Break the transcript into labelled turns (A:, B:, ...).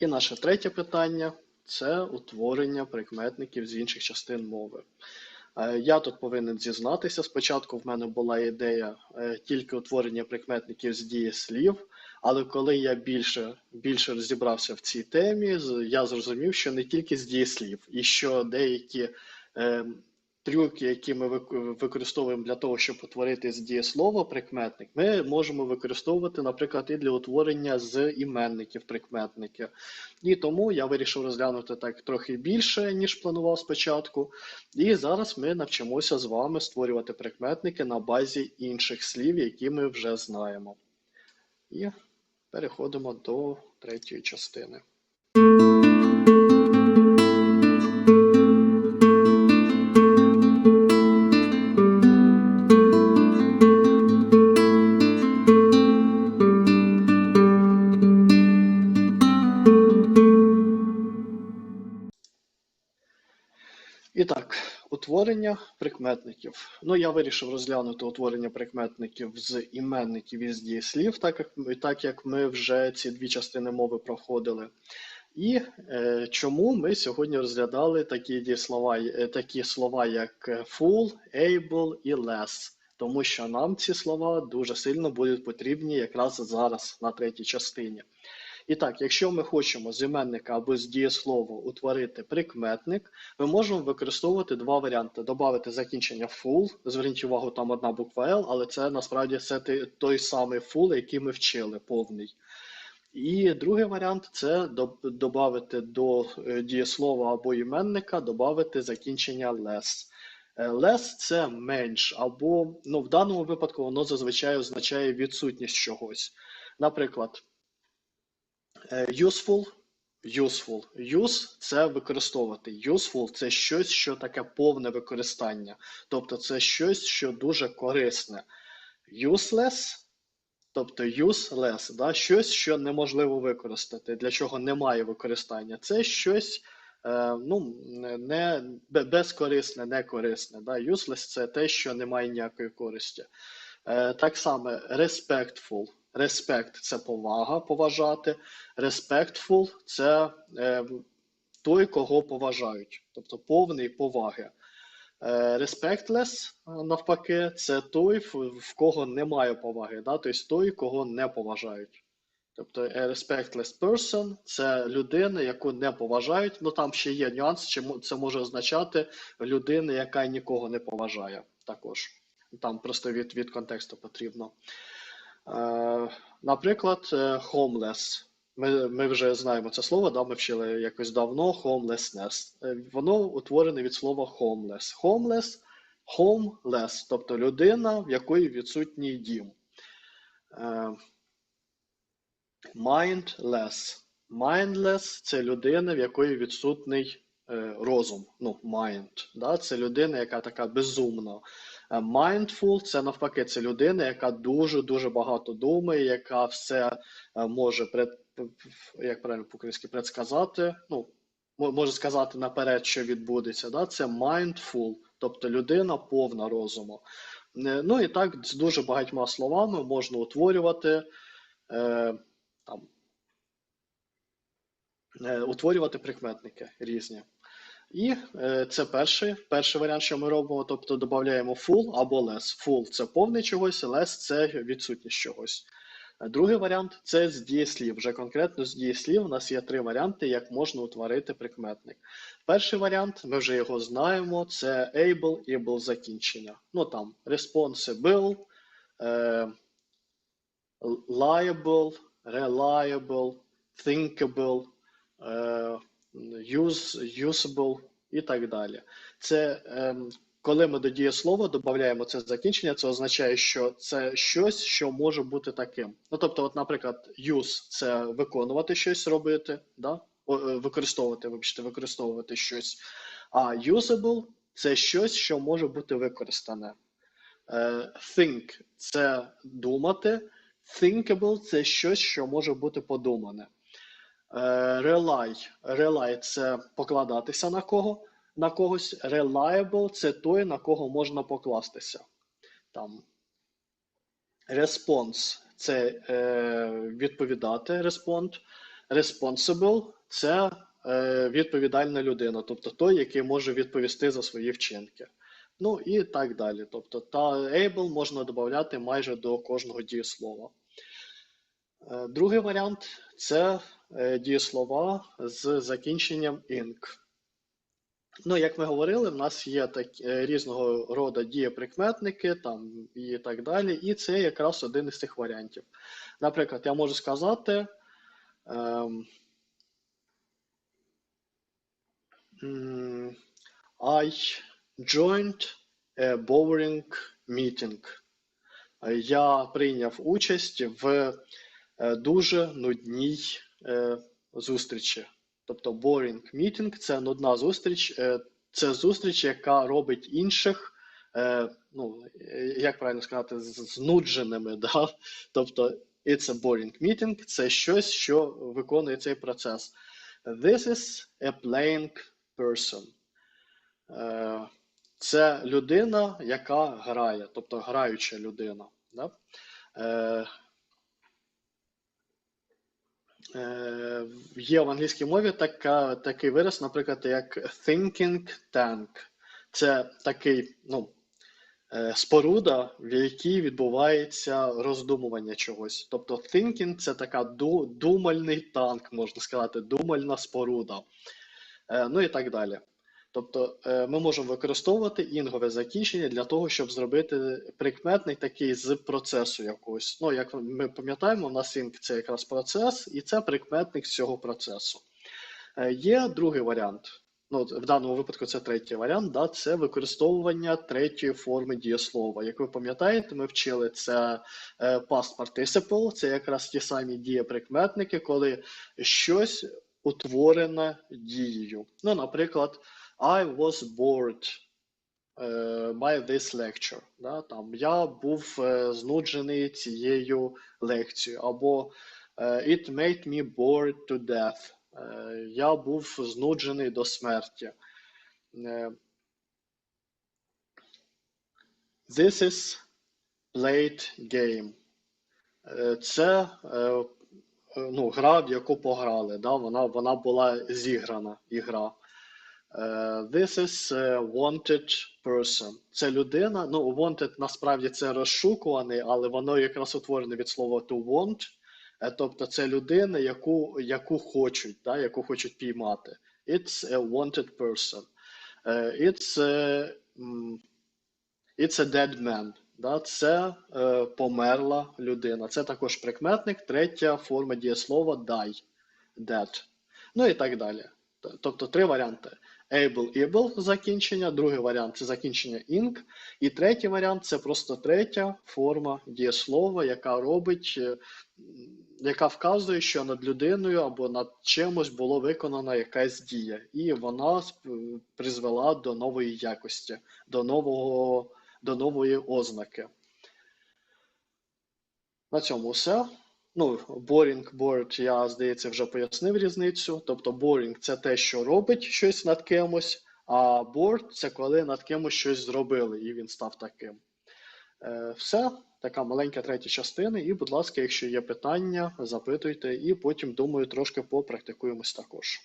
A: І наше третє питання це утворення прикметників з інших частин мови. Е, Я тут повинен зізнатися. Спочатку в мене була ідея е, тільки утворення прикметників з дієслів, але коли я більше, більше розібрався в цій темі, я зрозумів, що не тільки з дієслів, і що деякі е, трюки, які ми використовуємо для того, щоб утворити з дієслова прикметник, ми можемо використовувати, наприклад, і для утворення з іменників прикметники. І тому я вирішив розглянути так трохи більше, ніж планував спочатку. І зараз ми навчимося з вами створювати прикметники на базі інших слів, які ми вже знаємо. І переходимо до третьої частини. Утворення прикметників. Ну, я вирішив розглянути утворення прикметників з іменників і з дієслів, так як, так як ми вже ці дві частини мови проходили. І е, чому ми сьогодні розглядали такі дієслова, е, такі слова, як е, full, able і less. Тому що нам ці слова дуже сильно будуть потрібні якраз зараз на третій частині. І так, якщо ми хочемо з іменника або з дієслова утворити прикметник, ми можемо використовувати два варіанти: додати закінчення full, зверніть увагу, там одна буква L, але це насправді це той самий full, який ми вчили, повний. І другий варіант це додати до е, дієслова або іменника додати закінчення less. Е, Less це менш, або ну, в даному випадку воно зазвичай означає відсутність чогось. Наприклад, е, useful, useful. Use це використовувати. Useful це щось, що таке повне використання. Тобто це щось, що дуже корисне. Useless Тобто useless, да, щось, що неможливо використати, для чого немає використання. Це щось е, ну, не, бе- безкорисне, некорисне. Да. Useless це те, що не має ніякої користі. Е, так само respectful. Respect – це повага, поважати. Respectful – це е, той, кого поважають, тобто повний поваги. Е, е, навпаки, це той, в кого немає поваги, да? тобто той, кого не поважають. Тобто a respectless person – це людина, яку не поважають. Ну там ще є нюанс, чи це може означати людина, яка нікого не поважає також. Там просто від, від контексту потрібно. Е, наприклад, е, homeless. Ми, ми вже знаємо це слово, да, ми вчили якось давно homelessness. Е, Воно утворене від слова homeless. Homeless, homeless, тобто людина, в якої відсутній дім. Mindless. Mindless це людина, в якої відсутний розум. Ну, mind. Да? Це людина, яка така безумна. Е, Mindful це навпаки, це людина, яка дуже-дуже багато думає, яка все е, може пред, як правильно по-українськи предсказати. Ну, може сказати наперед, що відбудеться. Да? Це mindful, тобто людина повна розуму. Е, Ну і так з дуже багатьма словами можна утворювати. Е, там, е, утворювати прикметники різні. І е, це перший, перший варіант, що ми робимо, тобто додаємо full або less. Full – це повний чогось, less – це відсутність чогось. Е, Другий варіант це з дієслів. Вже конкретно з дієслів у нас є три варіанти, як можна утворити прикметник. Перший варіант, ми вже його знаємо, це able, able закінчення. Ну там responsible, е, liable, reliable, thinkable, е, use, usable і так далі. Це ем, коли ми до дієслова додаємо це закінчення, це означає, що це щось, що може бути таким. Ну, тобто, от, наприклад, use – це виконувати щось, робити, да? Е, використовувати, вибачте, використовувати щось. А usable – це щось, що може бути використане. Е, Think – це думати. Thinkable – це щось, що може бути подумане. Rely. Rely – це покладатися на кого? На когось. Reliable – це той, на кого можна покластися. Там. Response – це е, відповідати, respond. responsible це е, відповідальна людина, тобто той, який може відповісти за свої вчинки. Ну і так далі. Тобто та able можна додати майже до кожного дієслова. Е, Другий варіант це дієслова з закінченням ing. Ну, як ми говорили, в нас є так, е, різного роду дієприкметники там, і так далі, і це якраз один із цих варіантів. Наприклад, я можу сказати. ем, I joined a boring meeting. Е, Я прийняв участь в е, дуже нудній е, зустрічі. Тобто boring meeting – це нудна зустріч, е, це зустріч, яка робить інших, е, ну, е, як правильно сказати, знудженими. Да? Тобто it's a boring meeting – це щось, що виконує цей процес. This is a playing person. Е, Це людина, яка грає, тобто граюча людина. Да? Е, Є в англійській мові така, такий вираз, наприклад, як thinking tank. Це такий, ну, е, споруда, в якій відбувається роздумування чогось. Тобто thinking – це така думальний танк, можна сказати, думальна споруда. Е, Ну і так далі. Тобто е, ми можемо використовувати інгове закінчення для того, щоб зробити прикметник такий з процесу якогось. Ну, як ми пам'ятаємо, у нас інг це якраз процес, і це прикметник цього процесу. Е, Є другий варіант. Ну, в даному випадку це третій варіант, да, це використовування третьої форми дієслова. Як ви пам'ятаєте, ми вчили це е, past participle, це якраз ті самі дієприкметники, коли щось утворене дією. Ну, наприклад, I was bored е, by this lecture. Да, там, я був е, знуджений цією лекцією, або е, It made me bored to death. Е, Я був знуджений до смерті. Е, This is played game. Е, Це е, е, ну, гра, в яку пограли. Да? Вона, вона була зіграна ігра. Е, This is a wanted person. Це людина. Ну, wanted насправді це розшукуваний, але воно якраз утворене від слова to want. Е, Тобто це людина, яку, яку хочуть, да? яку хочуть піймати. It's a wanted person. Е, It's a, It's a dead man. Да? Це е, померла людина. Це також прикметник, третя форма дієслова die. Dead. Ну і так далі. Тобто три варіанти: able, able закінчення, другий варіант це закінчення ing, і третій варіант це просто третя форма дієслова, яка робить, е, яка вказує, що над людиною або над чимось було виконана якась дія, і вона призвела до нової якості, до нового, до нової ознаки. На цьому все. Ну, boring, board, я, здається, вже пояснив різницю. Тобто boring – це те, що робить щось над кимось, а board – це коли над кимось щось зробили, і він став таким. Е, Все, така маленька третя частина. І, будь ласка, якщо є питання, запитуйте, і потім, думаю, трошки попрактикуємось також.